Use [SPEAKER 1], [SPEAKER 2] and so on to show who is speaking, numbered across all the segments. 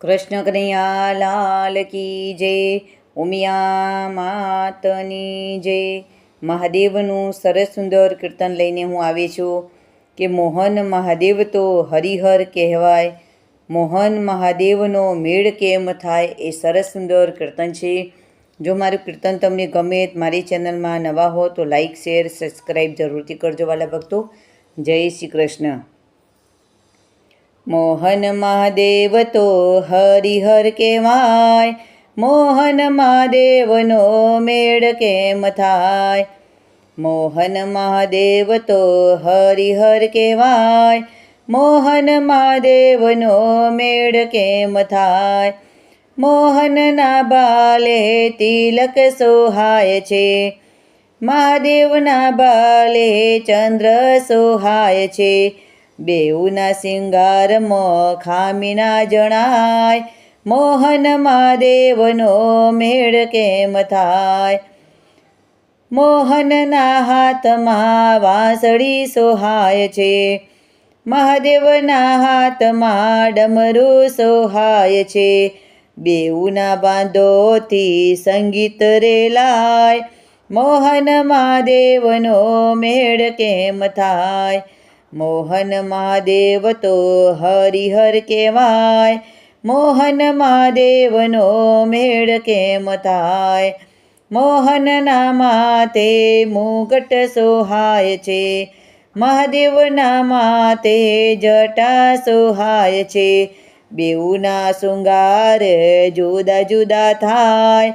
[SPEAKER 1] કૃષ્ણ કનૈયા લાલ કી જય, ઉમિયા માતની જય. મહાદેવનું સરસ સુંદર કીર્તન લઈને હું આવી છું કે મોહન મહાદેવ તો હરિહર કહેવાય. મોહન મહાદેવનો મેળ કેમ થાય એ સરસ સુંદર કીર્તન છે. જો મારું કીર્તન તમને ગમે મારી ચેનલમાં નવા હો તો લાઈક, શેર, સબસ્ક્રાઈબ જરૂરથી કરજો વાલા ભક્તો. જય શ્રી કૃષ્ણ. મોહન મહાદેવ તો હરિહર કહેવાય. મોહન મહાદેવનો મેળ કેમ થાય? મોહન મહાદેવ તો હરિહર કહેવાય. મોહન મહાદેવનો મેળ કેમ થાય? મોહનના બાલે તિલક સોહાય છે. મહાદેવના બાલે ચંદ્ર સોહાય છે. બેઉના શિંગારમાં ખામીના જણાય, મોહન મહાદેવનો મેળ કેમ થાય? મોહનના હાથમાં વાંસળી સોહાય છે, મહાદેવના હાથમાં ડમરું સોહાય છે. બેઉના બાંધોથી સંગીત રેલાય મોહન મહાદેવનો મેળ કેમ થાય? મોહન મહાદેવ તો હરિહર કહેવાય. મોહન મહાદેવનો મેળ કેમ થાય? મોહનના માતે મુગટ સોહાય છે. મહાદેવના માતે જટા સોહાય છે. બેઉના શૃંગાર જુદા જુદા થાય.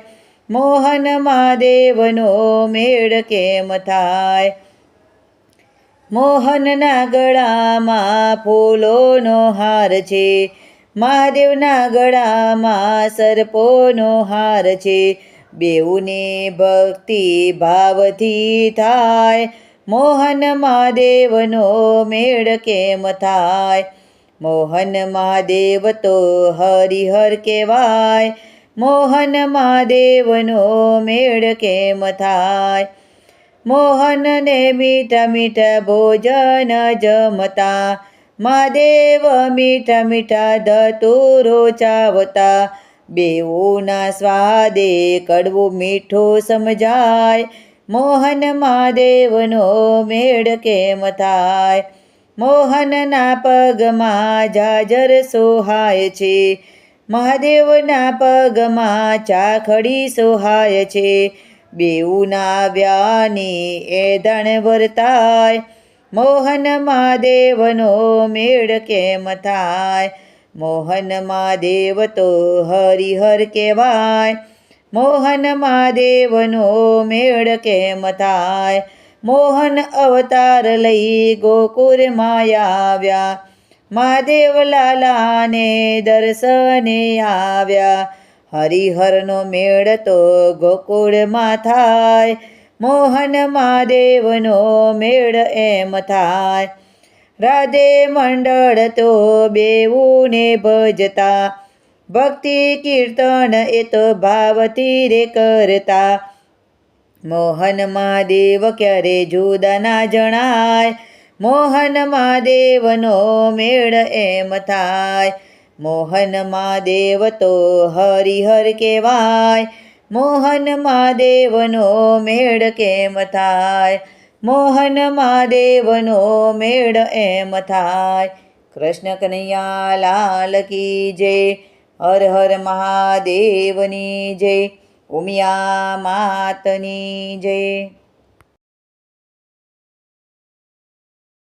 [SPEAKER 1] મોહન મહાદેવનો મેળ કેમ થાય? મોહનના ગળામાં ફૂલોનો હાર છે. મહાદેવના ગળામાં સર્પોનો હાર છે. બેઉને ભક્તિ ભાવથી થાય. મોહન મહાદેવનો મેળ કેમ થાય? મોહન મહાદેવ તો હરિહર કહેવાય. મોહન મહાદેવનો મેળ કેમ થાય? મોહનને મીઠા મીઠ ભોજન જમતા. મહાદેવ મીઠા મીઠા ધતુરો ચાવતા. બેઉના સ્વાદે કડવું મીઠું સમજાય. મોહન મહાદેવનો મેળ કેમ થાય? મોહનના પગમાં જાજર સોહાય છે. મહાદેવના પગમાં ચાખડી સોહાય છે. બેઉના વ્યાની એ દણ વર્તાય. મોહન મહાદેવનો મેળ કેમ થાય? મોહન મહાદેવ તો હરિહર કહેવાય. મોહન મહાદેવનો મેળ કેમ થાય? મોહન અવતાર લઈ ગોકુર આવ્યા મહાદેવ લાલાને દર્શને આવ્યા. હરિહરનો મેળ તો ગોકુળમાં થાય. મોહન મહાદેવનો મેળ એમ થાય. રાધે મંડળ તો બેવુને ભજતા. ભક્તિ કીર્તન એ તો ભાવથી રે કરતા. મોહન મહાદેવ ક્યારે જુદા ના જણાય? મોહન મહાદેવનો મેળ એમ થાય. મોહન દેવ તો હરિહર કહેવાય. મોહનમાં દેવનો મેળ કેમ થાય? મોહનમાં દેવનો મેળ એમ થાય. કૃષ્ણ કનૈયા લાલ કી જય. હર હર મહાદેવની જય. ઉમિયા માતની જય.